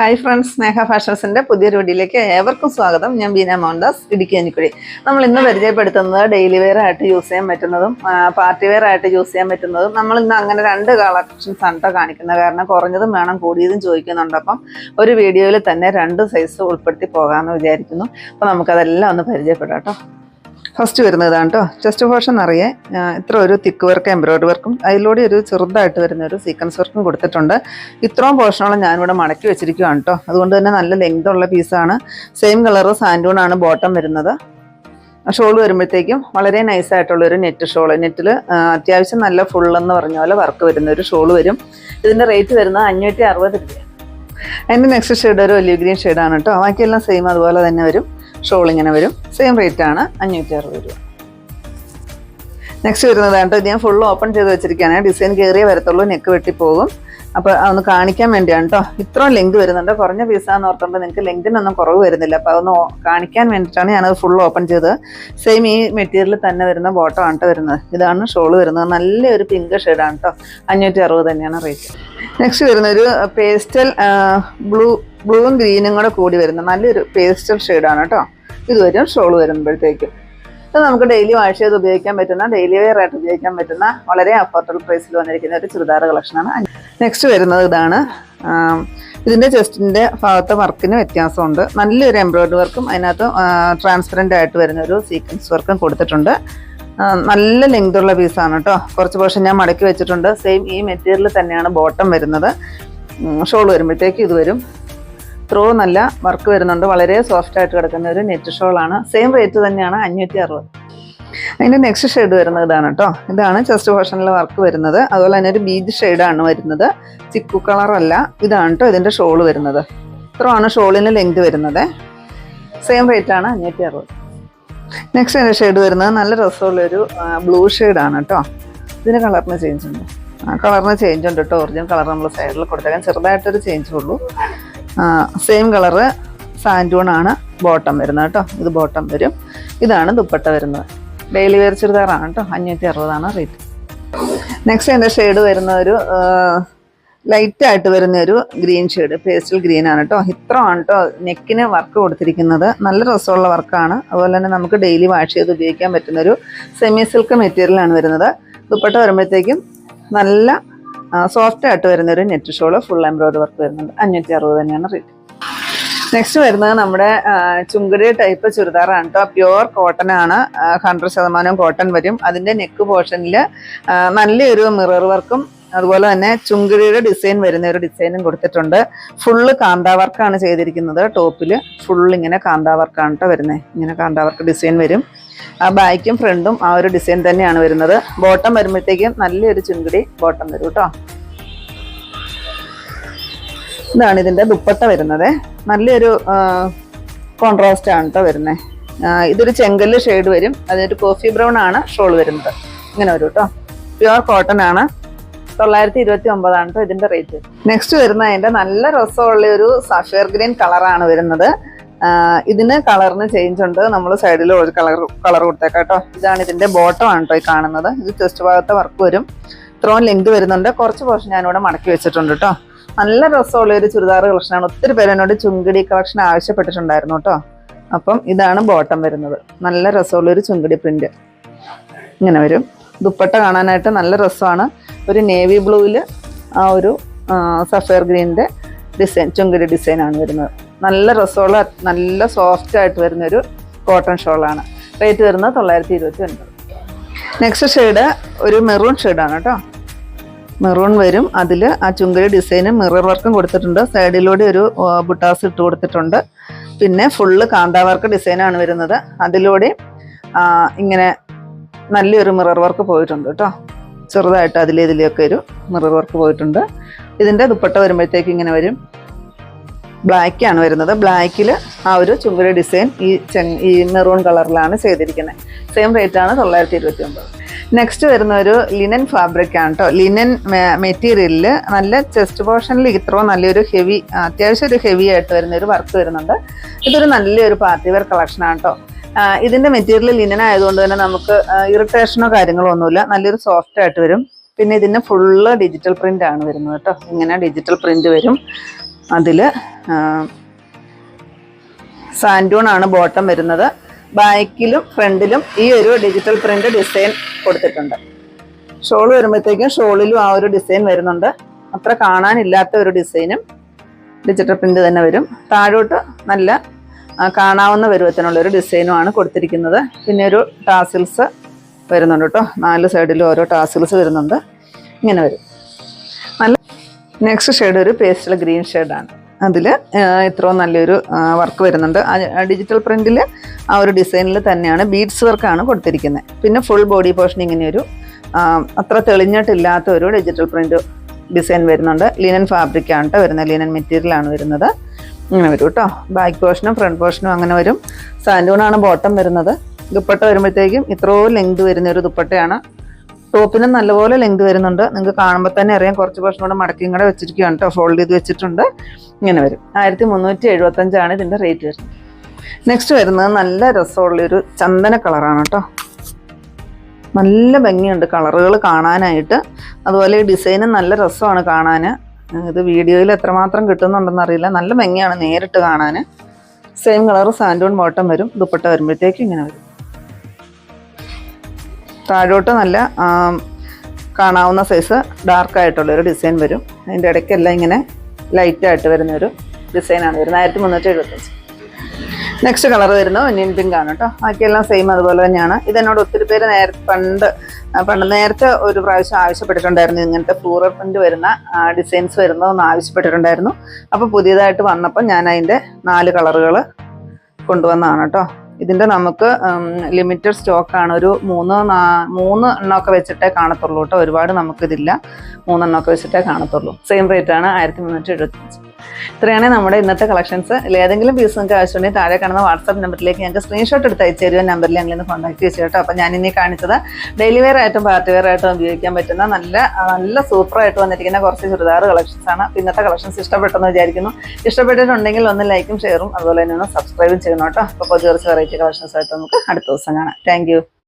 Hi friends സ്നേഹ ഫാഷൻസിന്റെ പുതിയൊരു വീഡിയോയിലേക്ക് ഏവർക്കും സ്വാഗതം. ഞാൻ ബീന മോഹൻദാസ് ഇടുക്കി അനിക്കുഴി. നമ്മൾ ഇന്ന് പരിചയപ്പെടുത്തുന്നത് ഡെയിലി വെയർ ആയിട്ട് യൂസ് ചെയ്യാൻ പറ്റുന്നതും പാർട്ടി വെയർ ആയിട്ട് യൂസ് ചെയ്യാൻ പറ്റുന്നതും നമ്മൾ ഇന്ന് അങ്ങനെ രണ്ട് കളക്ഷൻസ് ആണ് കേട്ടോ കാണിക്കുന്നത്. കാരണം കുറഞ്ഞതും വേണം കൂടിയതും ചോദിക്കുന്നുണ്ട്. അപ്പം ഒരു വീഡിയോയിൽ തന്നെ രണ്ട് സൈസ് ഉൾപ്പെടുത്തി പോകാമെന്ന് വിചാരിക്കുന്നു. അപ്പോൾ നമുക്കതെല്ലാം ഒന്ന് പരിചയപ്പെടാം കേട്ടോ ഫസ്റ്റ് വരുന്നതാണ് കേട്ടോ ചെസ്റ്റ് പോർഷൻ അറിയേ ഇത്ര ഒരു തിക്ക് വർക്ക് എംബ്രോയ്ഡറി വർക്കും അതിലൂടെ ഒരു ചെറുതായിട്ട് വരുന്ന ഒരു സീക്വൻസ് വർക്കും കൊടുത്തിട്ടുണ്ട്. ഇത്രയും പോർഷനോളം ഞാനിവിടെ മടക്കി വെച്ചിരിക്കുകയാണ് കേട്ടോ അതുകൊണ്ട് തന്നെ നല്ല ലെങ്ത് ഉള്ള പീസാണ് സെയിം കളറ് സാൻഡൂൺ ആണ് ബോട്ടം വരുന്നത്. ഷോൾ വരുമ്പോഴത്തേക്കും വളരെ നൈസായിട്ടുള്ളൊരു നെറ്റ് ഷോൾ നെറ്റിൽ അത്യാവശ്യം നല്ല ഫുള്ളെന്ന് പറഞ്ഞ പോലെ വർക്ക് വരുന്ന ഒരു ഷോൾ വരും. ഇതിന്റെ റേറ്റ് വരുന്നത് അഞ്ഞൂറ്റി അറുപത് രൂപ അതിന്റെ നെക്സ്റ്റ് ഷെയ്ഡ് ഒരു ഒലിവ് ഗ്രീൻ ഷെയ്ഡാണ് കേട്ടോ ബാക്കിയെല്ലാം സെയിം അതുപോലെ തന്നെ വരും. ഷോൾ ഇങ്ങനെ വരും. സെയിം റേറ്റ് ആണ്. അഞ്ഞൂറ്റി അറുപത് രൂപ. നെക്സ്റ്റ് വരുന്നത് കേട്ടോ ഞാൻ ഫുൾ ഓപ്പൺ ചെയ്ത് വെച്ചിരിക്കുകയാണ്. ഡിസൈൻ കയറിയേ വരത്തുള്ളൂ. നെക്ക് വെട്ടിപ്പോകും അപ്പോൾ അതൊന്ന് കാണിക്കാൻ വേണ്ടിയാണ് കേട്ടോ ഇത്രയും ലെങ്ത് വരുന്നുണ്ട്. കുറഞ്ഞ പീസാന്ന് ഓർത്തുകൊണ്ട് നിങ്ങൾക്ക് ലെങ്തിനൊന്നും കുറവ് വരുന്നില്ല. അപ്പോൾ അതൊന്ന് കാണിക്കാൻ വേണ്ടിയിട്ടാണ് ഞാനത് ഫുൾ ഓപ്പൺ ചെയ്തത്. സെയിം ഈ മെറ്റീരിയൽ തന്നെ വരുന്ന ബോട്ടം ആണ് വരുന്നത്. ഇതാണ് ഷോൾ വരുന്നത്. നല്ലൊരു പിങ്ക് ഷെയ്ഡാണ് കേട്ടോ അഞ്ഞൂറ്റി അറുപത് തന്നെയാണ് റേറ്റ് നെക്സ്റ്റ് വരുന്ന ഒരു പേസ്റ്റൽ ബ്ലൂ ബ്ലൂവും ഗ്രീനും കൂടെ കൂടി വരുന്ന നല്ലൊരു പേസ്റ്റൽ ഷെയ്ഡാണ് കേട്ടോ ഇത് വരും ഷോൾ വരുമ്പോഴത്തേക്കും. ഇത് നമുക്ക് ഡെയിലി വാഷ് ചെയ്ത് ഉപയോഗിക്കാൻ പറ്റുന്ന ഡെയിലി വെയർ ആയിട്ട് ഉപയോഗിക്കാൻ പറ്റുന്ന വളരെ അഫോർഡബിൾ പ്രൈസിൽ വന്നിരിക്കുന്ന ഒരു ചുരിദാർ കളക്ഷനാണ് നെക്സ്റ്റ് വരുന്നത് ഇതാണ് ഇതിന്റെ ഇതിന്റെ ചെസ്റ്റിന്റെ ഭാഗത്തെ വർക്കിന് വ്യത്യാസമുണ്ട്. നല്ലൊരു എംബ്രോയ്ഡറി വർക്കും അതിനകത്ത് ട്രാൻസ്പെറന്റ് ആയിട്ട് വരുന്ന ഒരു സീക്വൻസ് വർക്കും കൊടുത്തിട്ടുണ്ട്. നല്ല ലെങ്ത് ഉള്ള പീസാണ് കേട്ടോ കുറച്ച് പോർഷൻ ഞാൻ മടക്കി വെച്ചിട്ടുണ്ട്. സെയിം ഈ മെറ്റീരിയൽ തന്നെയാണ് ബോട്ടം വരുന്നത്. ഷോൾ വരുമ്പോഴത്തേക്ക് ഇത് വരും. ത്രോ നല്ല വർക്ക് വരുന്നുണ്ട്. വളരെ സോഫ്റ്റ് ആയിട്ട് കിടക്കുന്ന ഒരു നെറ്റ് ഷോൾ ആണ്. സെയിം റേറ്റ് തന്നെയാണ് അഞ്ഞൂറ്റി അറുപത് അതിന്റെ നെക്സ്റ്റ് ഷെയ്ഡ് വരുന്നത് ഇതാണ് കേട്ടോ. ഇതാണ് ചെസ്റ്റ് പോർഷനിൽ വർക്ക് വരുന്നത്. അതുപോലെ തന്നെ ഒരു ബീജ് ഷെയ്ഡാണ് വരുന്നത്. ചിക്കു കളർ അല്ല. ഇതാണ് കേട്ടോ ഇതിന്റെ ഷോൾ വരുന്നത്. ഇത്രയാണ് ഷോളിന് ലെങ്ത് വരുന്നത്. സെയിം റേറ്റ് ആണ് അഞ്ഞൂറ്റി അറുപത് നെക്സ്റ്റ് അതിന്റെ ഷെയ്ഡ് വരുന്നത് നല്ല രസമുള്ളൊരു ബ്ലൂ ഷെയ്ഡാണ് കേട്ടോ ഇതിന് കളറിന് ചേഞ്ച് ഉണ്ട്. ആ കളറിന് ചേഞ്ച് ഉണ്ട് കേട്ടോ ഒറിജിനൽ കളർ നമ്മൾ സൈഡിൽ കൊടുത്തേക്കാൻ ചെറുതായിട്ടൊരു ചേഞ്ച് ഉള്ളൂ. സെയിം കളറ് ആണ് ബോട്ടം വരുന്നത് കേട്ടോ. ഇത് ബോട്ടം വരും. ഇതാണ് ദുപ്പട്ട വരുന്നത്. ഡെയിലി വെയർ ചുരിദാറാണ് കേട്ടോ. അഞ്ഞൂറ്റി അറുപതാണ് റേറ്റ് നെക്സ്റ്റ് എന്റെ ഷെയ്ഡ് വരുന്ന ഒരു ലൈറ്റ് ആയിട്ട് വരുന്ന ഒരു ഗ്രീൻ ഷെയ്ഡ് പേസ്റ്റൽ ഗ്രീൻ ആണ് കേട്ടോ. ഇത്ര ആണ് കേട്ടോ നെക്കിന് വർക്ക് കൊടുത്തിരിക്കുന്നത്. നല്ല രസമുള്ള വർക്കാണ് അതുപോലെ തന്നെ നമുക്ക് ഡെയിലി വാഷ് ചെയ്ത് ഉപയോഗിക്കാൻ പറ്റുന്ന ഒരു സെമി സിൽക്ക് മെറ്റീരിയലാണ് വരുന്നത്. ദുപ്പട്ട വരുമ്പോഴത്തേക്കും നല്ല സോഫ്റ്റ് ആയിട്ട് വരുന്ന ഒരു net shawl full embroidery work വരുന്നുണ്ട്. അഞ്ഞൂറ്റി അറുപത് തന്നെയാണ് റേറ്റ് നെക്സ്റ്റ് വരുന്നത് നമ്മുടെ ചുങ്കടി ടൈപ്പ് ചുരിദാറാണ് കേട്ടോ പ്യുവർ കോട്ടൺ ആണ്. ഹൺഡ്രഡ് ശതമാനം കോട്ടൺ വരും. അതിന്റെ നെക്ക് പോർഷനിൽ നല്ലൊരു മിറർ വർക്കും അതുപോലെ തന്നെ ചുങ്കിടിയുടെ ഡിസൈൻ വരുന്ന ഒരു ഡിസൈനും കൊടുത്തിട്ടുണ്ട്. ഫുള്ള് കാന്താ വർക്കാണ് ചെയ്തിരിക്കുന്നത്. ടോപ്പിൽ ഫുൾ ഇങ്ങനെ കാന്താ വർക്കാണ് കേട്ടോ വരുന്നത് ഇങ്ങനെ കാന്താ വർക്ക് ഡിസൈൻ വരും. ആ ബാക്കും ഫ്രണ്ടും ആ ഒരു ഡിസൈൻ തന്നെയാണ് വരുന്നത്. ബോട്ടം വരുമ്പോഴത്തേക്കും നല്ലൊരു ചുങ്കിടി ബോട്ടം വരും കേട്ടോ. ഇതാണ് ഇതിന്റെ ദുപ്പട്ട വരുന്നത്. നല്ലൊരു കോൺട്രാസ്റ്റ് ആണ് കേട്ടോ വരുന്നത് ഇതൊരു ചെങ്കല്ല് ഷെയ്ഡ് വരും. അതൊരു കോഫി ബ്രൗൺ ആണ് ഷോൾ വരുന്നത്. ഇങ്ങനെ വരും കേട്ടോ. പ്യുവർ കോട്ടൺ ആണ്. തൊള്ളായിരത്തി ഇരുപത്തി ഒമ്പതാണ് കേട്ടോ ഇതിന്റെ റേറ്റ് നെക്സ്റ്റ് വരുന്ന അതിന്റെ നല്ല രസമുള്ള ഒരു സഫേർ ഗ്രീൻ കളറാണ് വരുന്നത്. ഇതിന് കളറിന് ചേഞ്ച് ഉണ്ട്. നമ്മൾ സൈഡിൽ ഒരു കളർ കളർ കൊടുത്തേക്കാം കേട്ടോ. ഇതാണ് ഇതിന്റെ ബോട്ടം ആണ് കേട്ടോ ഈ കാണുന്നത്. ഇത് ചെസ്റ്റ് ഭാഗത്തെ വർക്ക് വരും. ഇത്രയും ലെങ്ത് വരുന്നുണ്ട്. കുറച്ച് പോർഷൻ ഞാനിവിടെ മടക്കി വെച്ചിട്ടുണ്ട് കേട്ടോ. നല്ല രസമുള്ള ഒരു ചുരിദാർ കളക്ഷനാണ് ഒത്തിരി പേര് എന്നോട് ചുങ്കിടി കളക്ഷൻ ആവശ്യപ്പെട്ടിട്ടുണ്ടായിരുന്നു കേട്ടോ. അപ്പം ഇതാണ് ബോട്ടം വരുന്നത്. നല്ല രസമുള്ള ഒരു ചുങ്കിടി പ്രിന്റ് ഇങ്ങനെ വരും. ദുപ്പട്ട കാണാനായിട്ട് നല്ല രസമാണ്. ഒരു നേവി ബ്ലൂവിൽ ആ ഒരു സഫയർ ഗ്രീനിന്റെ ഡിസൈൻ ചുങ്കിടി ഡിസൈനാണ് വരുന്നത്. നല്ല രസമുള്ള നല്ല സോഫ്റ്റ് ആയിട്ട് വരുന്ന ഒരു കോട്ടൺ ഷോളാണ് റേറ്റ് വരുന്നത് തൊള്ളായിരത്തി ഇരുപത്തി ഒൻപത് നെക്സ്റ്റ് ഷെയ്ഡ് ഒരു മെറൂൺ ഷെയ്ഡാണ് കേട്ടോ. മെറൂൺ വരും. അതിൽ ആ ചുങ്കരി ഡിസൈനും മിറർ വർക്കും കൊടുത്തിട്ടുണ്ട്. സൈഡിലൂടെ ഒരു ബുട്ടാസ് ഇട്ട് കൊടുത്തിട്ടുണ്ട്. പിന്നെ ഫുള്ള് കാന്താ വർക്ക് ഡിസൈനാണ് വരുന്നത്. അതിലൂടെ ഇങ്ങനെ നല്ലൊരു മിറർ വർക്ക് പോയിട്ടുണ്ട് കേട്ടോ. ചെറുതായിട്ട് അതിലേതിലെയൊക്കെ ഒരു മിറർ വർക്ക് പോയിട്ടുണ്ട്. ഇതിന്റെ ദുപ്പട്ട വരുമ്പോഴത്തേക്ക് ഇങ്ങനെ വരും. ബ്ലാക്ക് ആണ് വരുന്നത്. ബ്ലാക്കിൽ ആ ഒരു ചുങ്കരി ഡിസൈൻ ഈ ചെങ് ഈ മെറൂൺ കളറിലാണ് ചെയ്തിരിക്കുന്നത് സെയിം റേറ്റ് ആണ് തൊള്ളായിരത്തി ഇരുപത്തി ഒമ്പത് നെക്സ്റ്റ് വരുന്ന ഒരു ലിനൻ ഫാബ്രിക് ആണ് കേട്ടോ ലിനൻ മെറ്റീരിയലിൽ നല്ല ചെസ്റ്റ് പോർഷനിൽ ഇത്രയും നല്ലൊരു ഹെവി അത്യാവശ്യം ഒരു ഹെവി ആയിട്ട് വരുന്ന ഒരു വർക്ക് വരുന്നുണ്ട്. ഇതൊരു നല്ലൊരു പാർട്ടി വെയർ കളക്ഷൻ ആണ് കേട്ടോ ഇതിന്റെ മെറ്റീരിയൽ ലിനൻ ആയതുകൊണ്ട് തന്നെ നമുക്ക് ഇറിറ്റേഷനോ കാര്യങ്ങളോ ഒന്നുമില്ല. നല്ലൊരു സോഫ്റ്റ് ആയിട്ട് വരും. പിന്നെ ഇതിന് ഫുള്ള് ഡിജിറ്റൽ പ്രിന്റ് ആണ് വരുന്നത് കേട്ടോ ഇങ്ങനെ ഡിജിറ്റൽ പ്രിന്റ് വരും. അതിൽ സാൻഡൂൺ ആണ് ബോട്ടം വരുന്നത്. ബാക്കിലും ഫ്രണ്ടിലും ഈ ഒരു ഡിജിറ്റൽ പ്രിന്റ് ഡിസൈൻ കൊടുത്തിട്ടുണ്ട്. ഷോൾ വരുമ്പോഴത്തേക്കും ഷോളിലും ആ ഒരു ഡിസൈൻ വരുന്നുണ്ട്. അത്ര കാണാനില്ലാത്ത ഒരു ഡിസൈനും ഡിജിറ്റൽ പ്രിന്റ് തന്നെ വരും. താഴോട്ട് നല്ല കാണാവുന്ന പരുവത്തിനുള്ള ഒരു ഡിസൈനുമാണ് കൊടുത്തിരിക്കുന്നത്. പിന്നെ ഒരു ടാസിൽസ് വരുന്നുണ്ട് കേട്ടോ. നാല് സൈഡിലും ഓരോ ടാസിൽസ് വരുന്നുണ്ട്. ഇങ്ങനെ വരും. നല്ല നെക്സ്റ്റ് ഷെയ്ഡ് ഒരു പേസ്റ്റൽ ഗ്രീൻ ഷെയ്ഡാണ് അതിൽ ഇത്രയും നല്ലൊരു വർക്ക് വരുന്നുണ്ട്. ഡിജിറ്റൽ പ്രിന്റിൽ ആ ഒരു ഡിസൈനിൽ തന്നെയാണ് ബീഡ്സ് വർക്കാണ് കൊടുത്തിരിക്കുന്നത് പിന്നെ ഫുൾ ബോഡി പോർഷൻ ഇങ്ങനെ ഒരു അത്ര തെളിഞ്ഞിട്ടില്ലാത്ത ഒരു ഡിജിറ്റൽ പ്രിന്റ് ഡിസൈൻ വരുന്നുണ്ട്. ലിനൻ ഫാബ്രിക് ആണ് കേട്ടോ വരുന്നത് ലിനൻ മെറ്റീരിയൽ ആണ് വരുന്നത്. ഇങ്ങനെ വരും കേട്ടോ ബാക്ക് പോർഷനും ഫ്രണ്ട് പോർഷനും അങ്ങനെ വരും. സാൻഡൂണാണ് ബോട്ടം വരുന്നത്. ദുപ്പട്ട വരുമ്പോഴത്തേക്കും ഇത്രയും ലെങ്ത് വരുന്ന ഒരു ദുപ്പട്ടയാണ് ടോപ്പിനും നല്ലപോലെ ലെങ്ത് വരുന്നുണ്ട്. നിങ്ങൾക്ക് കാണുമ്പോൾ തന്നെ അറിയാം. കുറച്ച് പ്രശ്നം കൂടെ മടക്കിയും കൂടെ വെച്ചിരിക്കുകയാണ് കേട്ടോ ഫോൾഡ് ചെയ്ത് വെച്ചിട്ടുണ്ട്. ഇങ്ങനെ വരും. ആയിരത്തി മുന്നൂറ്റി എഴുപത്തഞ്ചാണ് ഇതിന്റെ റേറ്റ് വരുന്നത്. നെക്സ്റ്റ് വരുന്നത് നല്ല രസമുള്ളൊരു ചന്ദന കളറാണ് കേട്ടോ നല്ല ഭംഗിയുണ്ട് കളറുകൾ കാണാനായിട്ട്. അതുപോലെ ഈ ഡിസൈനും നല്ല രസമാണ് കാണാൻ ഇത് വീഡിയോയിൽ എത്രമാത്രം കിട്ടുന്നുണ്ടെന്ന് അറിയില്ല. നല്ല ഭംഗിയാണ് നേരിട്ട് കാണാൻ സെയിം കളർ സാൻഡൂൺ ബോട്ടം വരും. ദുപ്പട്ട വരുമ്പോഴത്തേക്കും ഇങ്ങനെ വരും. താഴോട്ട് നല്ല കാണാവുന്ന സൈസ് ഡാർക്കായിട്ടുള്ളൊരു ഡിസൈൻ വരും. അതിന്റെ ഇടയ്ക്കെല്ലാം ഇങ്ങനെ ലൈറ്റായിട്ട് വരുന്ന ഒരു ഡിസൈനാണ് വരുന്നത്. ആയിരത്തി മുന്നൂറ്റി എഴുപത്തഞ്ച് നെക്സ്റ്റ് കളർ വരുന്നത് ഒന്നിയൻ പിങ്ക് ആണ് കേട്ടോ ബാക്കിയെല്ലാം സെയിം അതുപോലെ തന്നെയാണ്. ഇതെന്നോട് ഒത്തിരി പേര് നേരത്തെ പണ്ട് പണ്ട് നേരത്തെ ഒരു പ്രാവശ്യം ആവശ്യപ്പെട്ടിട്ടുണ്ടായിരുന്നു ഇങ്ങനത്തെ ഫ്ലൂറൽ പ്രിന്റ് വരുന്ന ഡിസൈൻസ് വരുന്നതെന്ന് ആവശ്യപ്പെട്ടിട്ടുണ്ടായിരുന്നു. അപ്പോൾ പുതിയതായിട്ട് വന്നപ്പോൾ ഞാൻ അതിന്റെ നാല് കളറുകൾ കൊണ്ടുവന്നതാണ് കേട്ടോ ഇതിന്റെ നമുക്ക് ലിമിറ്റഡ് സ്റ്റോക്കാണ്. ഒരു മൂന്ന് നാ- മൂന്ന് എണ്ണമൊക്കെ വെച്ചിട്ടേ കാണത്തുള്ളൂ കേട്ടോ. ഒരുപാട് നമുക്കിതില്ല. മൂന്നെണ്ണമൊക്കെ വെച്ചിട്ടേ കാണത്തുള്ളൂ. സെയിം റേറ്റ് ആണ്. ആയിരത്തി മുന്നൂറ്റി എഴുപത്തഞ്ച് ഇത്രയാണ് നമ്മുടെ ഇന്നത്തെ കളക്ഷൻസ് ഏതെങ്കിലും പീസ് നിങ്ങൾക്ക് ആവശ്യമുണ്ടെങ്കിൽ താഴെ കാണുന്ന വാട്സാപ്പ് നമ്പറിലേക്ക് ഞങ്ങൾക്ക് സ്ക്രീൻഷോട്ട് എടുത്ത് അയച്ചു തരുമോ നമ്പറിൽ ഞങ്ങൾ ഇന്ന് കോൺടാക്ട് ചെയ്തു കേട്ടോ അപ്പോൾ ഞാൻ ഇനി കാണിച്ചത് ഡെയിലി വെയർ ആയിട്ടും പാർട്ടി വെയർ ആയിട്ടും ഉപയോഗിക്കാൻ പറ്റുന്ന നല്ല നല്ല സൂപ്പറായിട്ട് വന്നിരിക്കുന്ന കുറച്ച് ചുരിദാർ കളക്ഷൻസ് ആണ്. ഇന്നത്തെ കളക്ഷൻസ് ഇഷ്ടപ്പെട്ടെന്ന് വിചാരിക്കുന്നു. ഇഷ്ടപ്പെട്ടിട്ടുണ്ടെങ്കിൽ ഒന്ന് ലൈക്കും ഷെയറും അതുപോലെ തന്നെ ഒന്ന് സബ്സ്ക്രൈബും ചെയ്യണം കേട്ടോ. അപ്പോൾ കുറച്ച് വെറൈറ്റി കളക്ഷൻസ് ആയിട്ട് നമുക്ക് അടുത്ത ദിവസം കാണാം. താങ്ക്